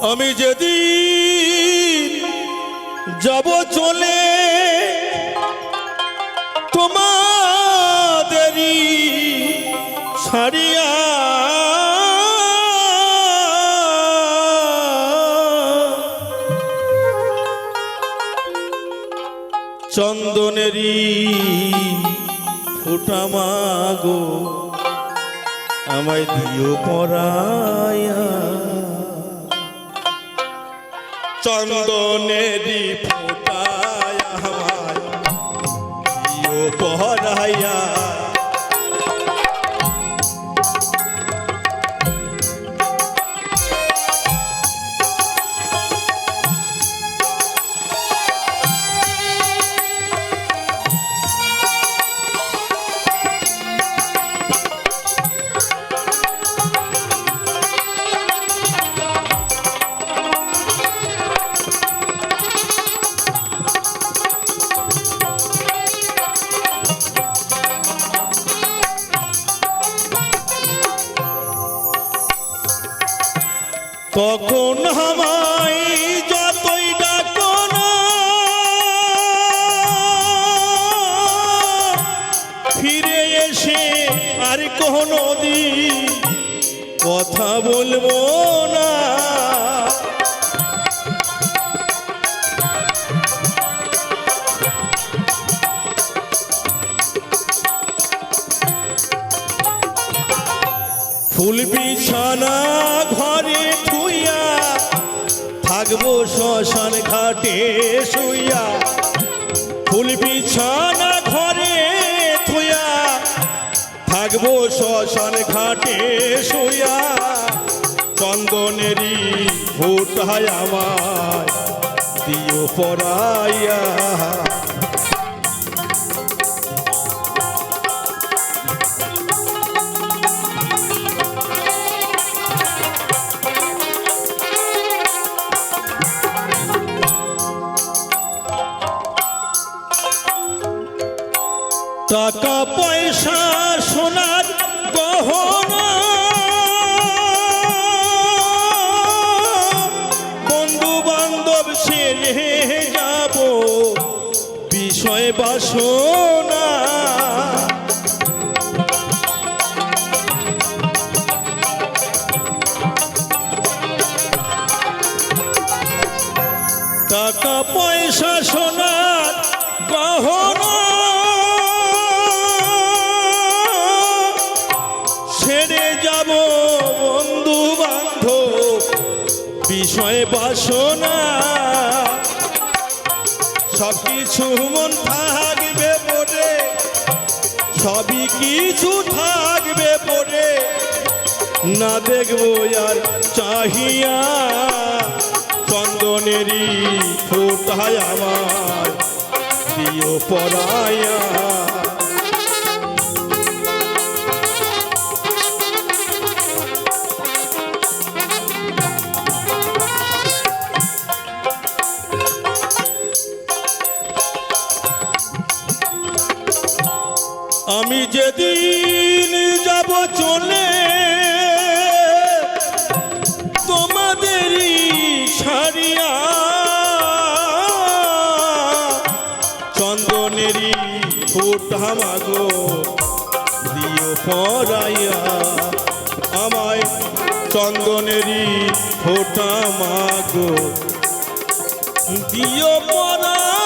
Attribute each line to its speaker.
Speaker 1: আমি যদি যাব চলে তোমাদেরই সারিয়া চন্দনেরই ফুটা আমায় দিও পরায়া। চন্দনেরই ফোটায় আমায় দিও তখন আমায় যতই ডাকো না ফিরে এসে আর কোনো দিন কথা বলব না। ফুল বিছানা ঘরে থুইয়া থাকব শ্মশান ঘাটে শুইয়া। ফুল বিছানা ঘরে থুইয়া থাকব শ্মশান ঘাটে শুইয়া। চন্দনেরই ফুটায় আমার দিও পরাইয়া। টাকা পয়সা সোনার গহনা। বন্ধু বান্ধব ছেড়ে যাব বিষয় বাসনা। টাকা পয়সা সোনার গহনা। বিষয় বাসনা। সব কিছু মন থাকবে পড়ে। সবই কিছু থাকবে পড়ে। না দেখব আর চাহিয়া। চন্দনেরই ফোটায় আমার দিও পরায়া। যেদিন যাব চলে, তোমাদেরই ছাড়িয়া চন্দনেরই ফোটা মাগো দিও পরাইয়া, আমায় চন্দনেরই ফোটা মাগো দিও পরাইয়া।